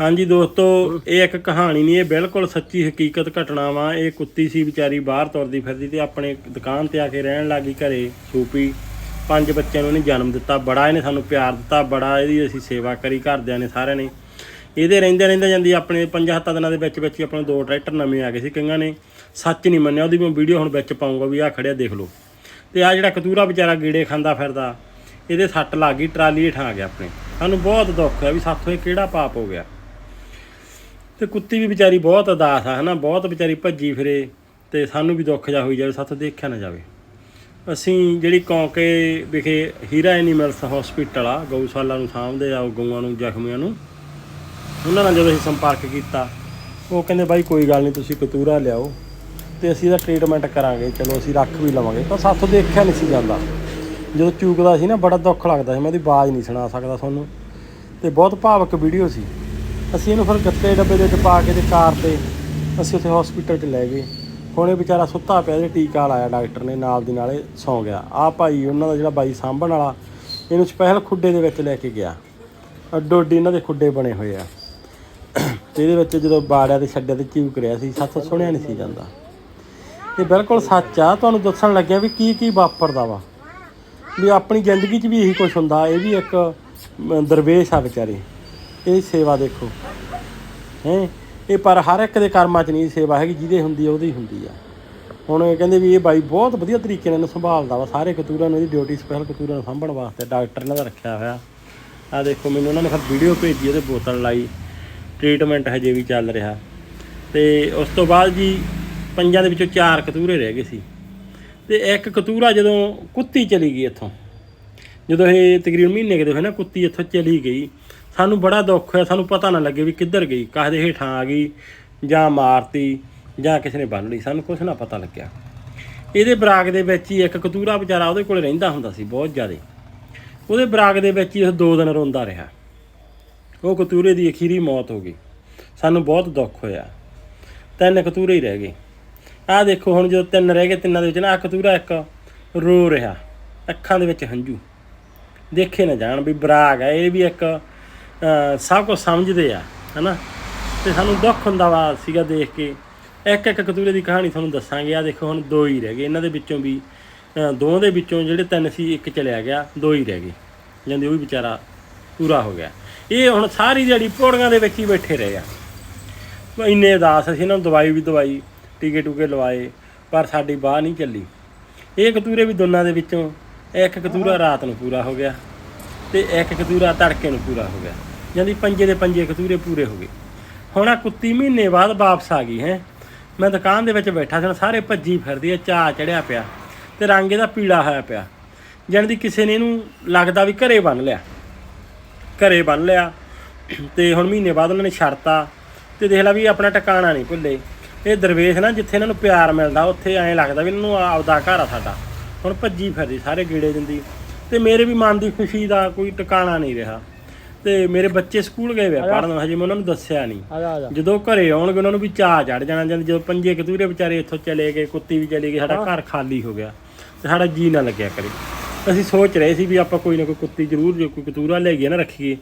ਹਾਂਜੀ ਦੋਸਤੋ, ਇਹ ਇੱਕ ਕਹਾਣੀ ਨਹੀਂ, ਇਹ ਬਿਲਕੁਲ ਸੱਚੀ ਹਕੀਕਤ ਘਟਨਾ ਵਾ। ਇਹ ਕੁੱਤੀ ਸੀ ਵਿਚਾਰੀ ਬਾਹਰ ਤੁਰਦੀ ਫਿਰਦੀ ਤੇ ਆਪਣੇ ਦੁਕਾਨ ਤੇ ਆ ਕੇ ਰਹਿਣ ਲੱਗੀ ਘਰੇ, ਸੂਪੀ। ਪੰਜ ਬੱਚਿਆਂ ਨੂੰ ਇਹਨੇ ਜਨਮ ਦਿੱਤਾ, ਬੜਾ ਇਹਨੇ ਸਾਨੂੰ ਪਿਆਰ ਦਿੱਤਾ, ਬੜਾ ਇਹਦੀ ਅਸੀਂ ਸੇਵਾ ਕਰੀ, ਘਰਦਿਆਂ ਨੇ ਸਾਰਿਆਂ ਨੇ। ਇਹਦੇ ਰਹਿੰਦੇ ਰਹਿੰਦੇ ਜਾਂਦੀ ਆਪਣੇ ਪੰਜਾਂ ਹੱਤਾਂ ਦਿਨਾਂ ਦੇ ਵਿੱਚ ਵਿੱਚ ਹੀ ਆਪਣੇ ਦੋ ਟਰੈਕਟਰ ਨਵੇਂ ਆ ਗਏ ਸੀ ਕਈਆਂ ਨੇ। ਸੱਚ ਨਹੀਂ ਮੰਨਿਆ, ਉਹਦੀ ਮੈਂ ਵੀਡੀਓ ਹੁਣ ਵਿੱਚ ਪਾਉਂਗਾ ਵੀ ਆ ਖੜਿਆ, ਦੇਖ ਲਓ। ਤੇ ਆ ਜਿਹੜਾ ਕਤੂਰਾ ਵਿਚਾਰਾ ਗੀੜੇ ਖਾਂਦਾ ਫਿਰਦਾ, ਇਹਦੇ ਸੱਟ ਲੱਗ ਗਈ, ਟਰਾਲੀ ਹੇਠਾਂ ਆ ਗਿਆ ਆਪਣੇ। ਸਾਨੂੰ ਬਹੁਤ ਦੁੱਖ ਹੈ ਵੀ ਸਾਥੋਂ ਇਹ ਕਿਹੜਾ ਪਾਪ ਹੋ ਗਿਆ। ਤੇ ਕੁੱਤੀ ਵੀ ਵਿਚਾਰੀ ਬਹੁਤ ਉਦਾਸ ਆ, ਹਨਾ? ਬਹੁਤ ਵਿਚਾਰੀ ਭੱਜੀ ਫਿਰੇ ਤੇ ਸਾਨੂੰ ਵੀ ਦੁੱਖ ਜਾ ਹੋਈ ਜਾਵੇ, ਸਾਥੋਂ ਦੇਖਿਆ ਨਾ ਜਾਵੇ। ਅਸੀਂ ਜਿਹੜੀ ਕੌਂਕੇ ਵਿਖੇ ਹੀਰਾ ਐਨੀਮਲਸ ਹਸਪੀਟਲ ਆ, ਗਊਸ਼ਾਲਾ ਨੂੰ ਸਾਂਭਦੇ ਆ, ਉਹ ਗਊਆਂ ਨੂੰ, ਜ਼ਖਮੀਆਂ ਨੂੰ, ਉਹਨਾਂ ਨਾਲ ਜਦੋਂ ਅਸੀਂ ਸੰਪਰਕ ਕੀਤਾ, ਉਹ ਕਹਿੰਦੇ, ਬਾਈ, ਕੋਈ ਗੱਲ ਨਹੀਂ, ਤੁਸੀਂ ਕਤੂਰਾ ਲਿਆਓ ਤੇ ਅਸੀਂ ਇਹਦਾ ਟ੍ਰੀਟਮੈਂਟ ਕਰਾਂਗੇ, ਚਲੋ ਅਸੀਂ ਰੱਖ ਵੀ ਲਵਾਂਗੇ। ਪਰ ਸਾਥੋਂ ਦੇਖਿਆ ਨਹੀਂ ਸੀ ਜਾਂਦਾ। ਜਦੋਂ ਚੂਕਦਾ ਸੀ ਨਾ, ਬੜਾ ਦੁੱਖ ਲੱਗਦਾ ਸੀ, ਮੈਂ ਉਹਦੀ ਆਵਾਜ਼ ਨਹੀਂ ਸੁਣਾ ਸਕਦਾ ਤੁਹਾਨੂੰ। ਤੇ ਬਹੁਤ ਭਾਵਕ ਵੀਡੀਓ ਸੀ। ਅਸੀਂ ਇਹਨੂੰ ਫਿਰ ਗੱਤੇ ਡੱਬੇ ਦੇ ਵਿੱਚ ਪਾ ਕੇ ਤੇ ਕਾਰ ਤੇ ਅਸੀਂ ਉੱਥੇ ਹਸਪੀਟਲ 'ਚ ਲੈ ਗਏ। ਹੁਣ ਇਹ ਵਿਚਾਰਾ ਸੁੱਤਾ ਪਿਆ ਤੇ ਟੀਕਾ ਲਾਇਆ ਡਾਕਟਰ ਨੇ, ਨਾਲ ਦੀ ਨਾਲੇ ਸੌਂ ਗਿਆ। ਆ ਭਾਈ ਉਹਨਾਂ ਦਾ ਜਿਹੜਾ ਬਾਈ ਸਾਂਭਣ ਵਾਲਾ, ਇਹਨੂੰ ਸਪੈਸ਼ਲ ਖੁੱਡੇ ਦੇ ਵਿੱਚ ਲੈ ਕੇ ਗਿਆ। ਅੱਡੋ ਅੱਡੀ ਇਹਨਾਂ ਦੇ ਖੁੱਡੇ ਬਣੇ ਹੋਏ ਆ। ਤੇ ਇਹਦੇ ਵਿੱਚ ਜਦੋਂ ਬਾੜਿਆ ਤੇ ਛੱਡਿਆ ਤੇ ਚੀਕ ਰਿਹਾ ਸੀ ਸੱਤ ਸੁਣਿਆ ਨਹੀਂ ਸੀ ਜਾਂਦਾ। ਇਹ ਬਿਲਕੁਲ ਸੱਚ ਆ, ਤੁਹਾਨੂੰ ਦੱਸਣ ਲੱਗਿਆ ਵੀ ਕੀ ਕੀ ਵਾਪਰਦਾ ਵਾ। ਵੀ ਆਪਣੀ ਜ਼ਿੰਦਗੀ 'ਚ ਵੀ ਇਹੀ ਕੁਝ ਹੁੰਦਾ, ਇਹ ਵੀ ਇੱਕ ਦਰਵੇਸ਼ ਆ ਵਿਚਾਰੇ। ਇਹ ਸੇਵਾ ਦੇਖੋ। ਹੈ? ਇਹ ਪਰ ਹਰ ਇੱਕ ਦੇ ਕਰਮਾਂ 'ਚ ਨਹੀਂ ਸੇਵਾ ਹੈਗੀ, ਜਿਹਦੇ ਹੁੰਦੀ ਆ, ਉਹਦੀ ਹੁੰਦੀ ਆ। ਹੁਣ ਇਹ ਕਹਿੰਦੇ ਵੀ ਇਹ ਬਾਈ ਬਹੁਤ ਵਧੀਆ ਤਰੀਕੇ ਨਾਲ ਇਹਨੂੰ ਸੰਭਾਲਦਾ ਵਾ। ਸਾਰੇ ਕਤੂਰਾਂ ਨੂੰ ਇਹਦੀ ਡਿਊਟੀ ਸਪੈਸ਼ਲ ਕਤੂਰਾਂ ਨੂੰ ਸਾਂਭਣ ਵਾਸਤੇ ਡਾਕਟਰ ਇਹਨਾਂ ਦਾ ਰੱਖਿਆ ਹੋਇਆ। ਆ ਦੇਖੋ, ਮੈਨੂੰ ਉਹਨਾਂ ਨੇ ਫਿਰ ਵੀਡੀਓ ਭੇਜੀ ਉਹਦੇ ਬੋਤਲ ਲਾਈ। ਟ੍ਰੀਟਮੈਂਟ ਹਜੇ ਵੀ ਚੱਲ ਰਿਹਾ। ਤੇ ਉਸ ਤੋਂ ਬਾਅਦ ਜੀ ਪੰਜਾਂ ਦੇ ਵਿੱਚੋਂ ਚਾਰ ਕਤੂਰੇ ਰਹਿ ਗਏ ਸੀ। ਤੇ ਇੱਕ ਕਤੂਰਾ ਜਦੋਂ ਕੁੱਤੀ ਚਲੀ ਗਈ ਇੱਥੋਂ, ਜਦੋਂ ਇਹ ਤਕਰੀਬਨ ਮਹੀਨੇ ਕੁ ਦੇ ਹੋਏ ਨਾ, ਕੁੱਤੀ ਇੱਥੋਂ ਚਲੀ ਗਈ। ਸਾਨੂੰ ਬੜਾ ਦੁੱਖ ਹੋਇਆ, ਸਾਨੂੰ ਪਤਾ ਨਾ ਲੱਗੇ ਵੀ ਕਿੱਧਰ ਗਈ ਕਾਹ ਦੇ ਹੇਠਾਂ ਆ ਗਈ, ਜਾਂ ਮਾਰਤੀ, ਜਾਂ ਕਿਸੇ ਨੇ ਬੰਨ ਲਈ, ਸਾਨੂੰ ਕੁਝ ਨਾ ਪਤਾ ਲੱਗਿਆ। ਇਹਦੇ ਬਰਾਗ ਦੇ ਵਿੱਚ ਹੀ ਇੱਕ ਕਤੂਰਾ ਵਿਚਾਰਾ ਉਹਦੇ ਕੋਲ ਰਹਿੰਦਾ ਹੁੰਦਾ ਸੀ ਬਹੁਤ ਜ਼ਿਆਦਾ। ਉਹਦੇ ਬਰਾਗ ਦੇ ਵਿੱਚ ਹੀ ਉਹ ਦੋ ਦਿਨ ਰੋਂਦਾ ਰਿਹਾ। ਉਹ ਕਤੂਰੇ ਦੀ ਅਖੀਰੀ ਮੌਤ ਹੋ ਗਈ। ਸਾਨੂੰ ਬਹੁਤ ਦੁੱਖ ਹੋਇਆ। ਤਿੰਨ ਕਤੂਰੇ ਹੀ ਰਹਿ ਗਏ। ਆਹ ਦੇਖੋ ਹੁਣ ਜਦੋਂ ਤਿੰਨ ਰਹਿ ਗਏ, ਤਿੰਨਾਂ ਦੇ ਵਿੱਚ ਨਾ ਆਹ ਕਤੂਰਾ ਇੱਕ ਰੋ ਰਿਹਾ, ਅੱਖਾਂ ਦੇ ਵਿੱਚ ਹੰਝੂ। ਦੇਖੇ ਨਾ ਜਾਣ ਵੀ ਬਰਾਗ ਹੈ ਇਹ ਵੀ ਇੱਕ ਸਭ ਕੁਝ ਸਮਝਦੇ ਆ ਹਨਾ? ਤੇ ਸਾਨੂੰ ਦੁੱਖ ਹੁੰਦਾ ਵਾ ਸੀਗਾ ਦੇਖ ਕੇ। ਇੱਕ ਇੱਕ ਕਤੂਰੇ ਦੀ ਕਹਾਣੀ ਤੁਹਾਨੂੰ ਦੱਸਾਂਗੇ। ਆ ਦੇਖੋ ਹੁਣ ਦੋ ਹੀ ਰਹਿ ਗਏ। ਇਹਨਾਂ ਦੇ ਵਿੱਚੋਂ ਵੀ ਅਹ, ਦੋ ਦੇ ਵਿੱਚੋਂ ਜਿਹੜੇ ਤਿੰਨ ਸੀ ਇੱਕ ਚਲਿਆ ਗਿਆ ਦੋ ਹੀ ਰਹਿ ਗਏ। ਜਾਂਦੇ ਉਹ ਵੀ ਵਿਚਾਰਾ ਪੂਰਾ ਹੋ ਗਿਆ। ਇਹ ਹੁਣ ਸਾਰੀ ਦਿਹਾੜੀ ਪੌੜੀਆਂ ਦੇ ਵਿੱਚ ਹੀ ਬੈਠੇ ਰਹੇ ਆ। ਇੰਨੇ ਉਦਾਸ ਅਸੀਂ ਇਹਨਾਂ ਨੂੰ ਦਵਾਈ ਵੀ ਦਵਾਈ ਟੀਕੇ ਟੂਕੇ ਲਵਾਏ ਪਰ ਸਾਡੀ ਬਾਹ ਨਹੀਂ ਚੱਲੀ। ਇਹ ਕਤੂਰੇ ਵੀ ਦੋਨਾਂ ਦੇ ਵਿੱਚੋਂ ਇੱਕ ਕਤੂਰਾ ਰਾਤ ਨੂੰ ਪੂਰਾ ਹੋ ਗਿਆ ਤੇ ਇੱਕ ਕਤੂਰਾ ਤੜਕੇ ਨੂੰ ਪੂਰਾ ਹੋ ਗਿਆ। ਜਾਂਦੀ ਪੰਜੇ ਦੇ ਪੰਜੇ ਕਤੂਰੇ ਪੂਰੇ ਹੋ ਗਏ। ਹੁਣ ਆ ਕੁੱਤੀ ਮਹੀਨੇ ਬਾਅਦ ਵਾਪਸ ਆ ਗਈ ਹੈ। ਮੈਂ ਦੁਕਾਨ ਦੇ ਵਿੱਚ ਬੈਠਾ ਸੀ ਸਾਰੇ ਭੱਜੀ ਫਿਰਦੀ ਆ ਚਾਹ ਚੜਿਆ ਪਿਆ ਤੇ ਰੰਗ ਇਹਦਾ ਪੀਲਾ ਹੋਇਆ ਪਿਆ। ਜਾਣੀ ਕਿਸੇ ਨੇ ਇਹਨੂੰ ਲੱਗਦਾ ਵੀ ਘਰੇ ਬੰਨ ਲਿਆ। ਘਰੇ ਬੰਨ ਲਿਆ ਤੇ ਹੁਣ ਮਹੀਨੇ ਬਾਅਦ ਉਹਨਾਂ ਨੇ ਛੱਡਤਾ ਤੇ ਦੇਖ ਲਾ ਵੀ ਆਪਣਾ ਟਿਕਾਣਾ ਨਹੀਂ ਭੁੱਲੇ। ਇਹ ਦਰਵੇਸ਼ ਨਾ ਜਿੱਥੇ ਇਹਨਾਂ ਨੂੰ ਪਿਆਰ ਮਿਲਦਾ, ਉੱਥੇ ਐਂ ਲੱਗਦਾ ਵੀ ਇਹਨਾਂ ਨੂੰ ਆਪਦਾ ਘਰ ਆ ਸਾਡਾ। ਹੁਣ ਭੱਜੀ ਫਿਰਦੀ, ਸਾਰੇ ਗੀੜੇ ਦਿੰਦੀ। ਤੇ ਮੇਰੇ ਵੀ ਮਨ ਦੀ ਖੁਸ਼ੀ ਦਾ ਕੋਈ ਟਿਕਾਣਾ ਨਹੀਂ ਰਿਹਾ। ਤੇ ਮੇਰੇ ਬੱਚੇ ਸਕੂਲ ਗਏ ਵੇ ਪੜਨ ਹਜੇ ਮੈਂ ਉਹਨਾਂ ਨੂੰ ਦੱਸਿਆ ਨਹੀਂ। ਆ ਜਾ ਆ ਜਾ। ਜਦੋਂ ਘਰੇ ਆਉਣਗੇ ਉਹਨਾਂ ਨੂੰ ਵੀ ਚਾਹ ਚੜ ਜਾਣਾ ਜਦ। ਜਦੋਂ ਪੰਜੇ ਕਤੂਰੇ ਵਿਚਾਰੇ ਇੱਥੋਂ ਚਲੇ ਗਏ ਕੁੱਤੀ ਵੀ ਚਲੀ ਗਈ ਸਾਡਾ ਘਰ ਖਾਲੀ ਹੋ ਗਿਆ ਤੇ ਸਾਡਾ ਜੀ ਨਾ ਲੱਗਿਆ ਕਰੇ। ਅਸੀਂ ਸੋਚ ਰਹੇ ਸੀ ਵੀ ਆਪਾਂ ਕੋਈ ਨਾ ਕੋਈ ਕੁੱਤੀ ਜ਼ਰੂਰ ਜੇ ਕੋਈ ਕਤੂਰਾ ਲੈ ਗਏ ਨਾ ਰੱਖੀਏ।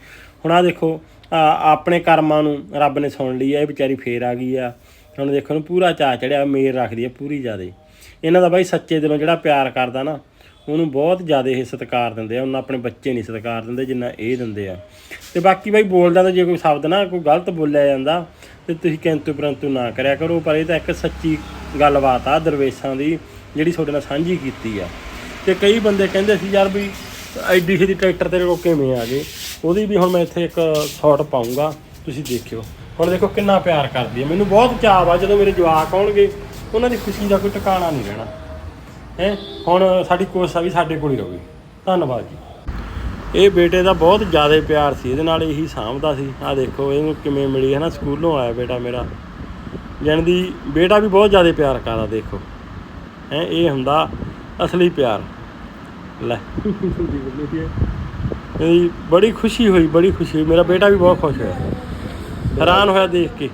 ਹੁਣ ਆ ਦੇਖੋ ਆਪਣੇ ਕਰਮਾਂ ਨੂੰ ਰੱਬ ਨੇ ਸੁਣ ਲਈ ਆ ਇਹ ਵਿਚਾਰੀ ਫੇਰ ਆ ਗਈ ਆ। ਹੁਣ ਦੇਖੋ ਨੂੰ ਪੂਰਾ ਚਾਹ ਚੜਿਆ ਮੇਰ ਰੱਖਦੀ ਆ ਪੂਰੀ ਜ਼ਿਆਦੇ। ਇਹਨਾਂ ਦਾ ਬਾਈ ਸੱਚੇ ਦਿਲੋਂ ਜਿਹੜਾ ਪਿਆਰ ਕਰਦਾ ਨਾ ਉਹਨੂੰ ਬਹੁਤ ਜ਼ਿਆਦਾ ਇਹ ਸਤਿਕਾਰ ਦਿੰਦੇ ਆ, ਉਹਨਾਂ ਆਪਣੇ ਬੱਚੇ ਨਹੀਂ ਸਤਿਕਾਰ ਦਿੰਦੇ ਜਿੰਨਾ ਇਹ ਦਿੰਦੇ ਆ। ਤੇ ਬਾਕੀ ਬਾਈ ਬੋਲਦਾ ਤਾਂ ਜੇ ਕੋਈ ਸ਼ਬਦ ਨਾ, ਕੋਈ ਗਲਤ ਬੋਲਿਆ ਜਾਂਦਾ, ਤੇ ਤੁਸੀਂ ਕਿੰਤੂ ਪਰੰਤੂ ਨਾ ਕਰਿਆ ਕਰੋ, ਪਰ ਇਹ ਤਾਂ ਇੱਕ ਸੱਚੀ ਗੱਲਬਾਤ ਆ ਦਰਵੇਸ਼ਾਂ ਦੀ, ਜਿਹੜੀ ਤੁਹਾਡੇ ਨਾਲ ਸਾਂਝੀ ਕੀਤੀ ਆ। ਤੇ ਕਈ ਬੰਦੇ ਕਹਿੰਦੇ ਸੀ, ਯਾਰ ਵੀ ਐਡੀ ਛੇਤੀ ਟਰੈਕਟਰ ਤੇਰੇ ਕੋਲ ਕਿਵੇਂ ਆ ਗਏ? ਉਹਦੀ ਵੀ ਹੁਣ ਮੈਂ ਇੱਥੇ ਇੱਕ ਸ਼ਾਟ ਪਾਉਂਗਾ ਤੁਸੀਂ ਦੇਖਿਓ। ਹੁਣ ਦੇਖੋ ਕਿੰਨਾ ਪਿਆਰ ਕਰਦੀ ਹੈ ਮੈਨੂੰ ਬਹੁਤ ਚਾਅ ਆ ਜਦੋਂ ਮੇਰੇ ਜਵਾਕ ਆਉਣਗੇ, ਉਹਨਾਂ ਦੀ ਖੁਸ਼ੀ ਦਾ ਕੋਈ ਟਿਕਾਣਾ ਨਹੀਂ ਰਹਿਣਾ। ਹੈ? ਹੁਣ ਸਾਡੀ ਕੋਸ਼ਿਸ਼ ਆ ਵੀ ਸਾਡੇ ਕੋਲ ਹੀ ਰਹੂਗੀ ਧੰਨਵਾਦ ਜੀ। ਇਹ ਬੇਟੇ ਦਾ ਬਹੁਤ ਜ਼ਿਆਦਾ ਪਿਆਰ ਸੀ, ਇਹਦੇ ਨਾਲ ਇਹੀ ਸਾਂਭਦਾ ਸੀ। ਆ ਦੇਖੋ, ਇਹਨੂੰ ਕਿਵੇਂ ਮਿਲੀ ਹੈ ਨਾ, ਸਕੂਲੋਂ ਆਇਆ ਬੇਟਾ ਮੇਰਾ। ਜਾਣੀ ਦੀ ਬੇਟਾ ਵੀ ਬਹੁਤ ਜ਼ਿਆਦਾ ਪਿਆਰ ਕਰਦਾ, ਦੇਖੋ। ਹੈ, ਇਹ ਹੁੰਦਾ ਅਸਲੀ ਪਿਆਰ। ਲੈ। ਇਹ ਬੜੀ ਖੁਸ਼ੀ ਹੋਈ, ਬੜੀ ਖੁਸ਼ੀ ਹੋਈ। ਮੇਰਾ ਬੇਟਾ ਵੀ ਬਹੁਤ ਖੁਸ਼ ਹੋਇਆ। ਹੈਰਾਨ ਹੋਇਆ ਦੇਖ ਕੇ।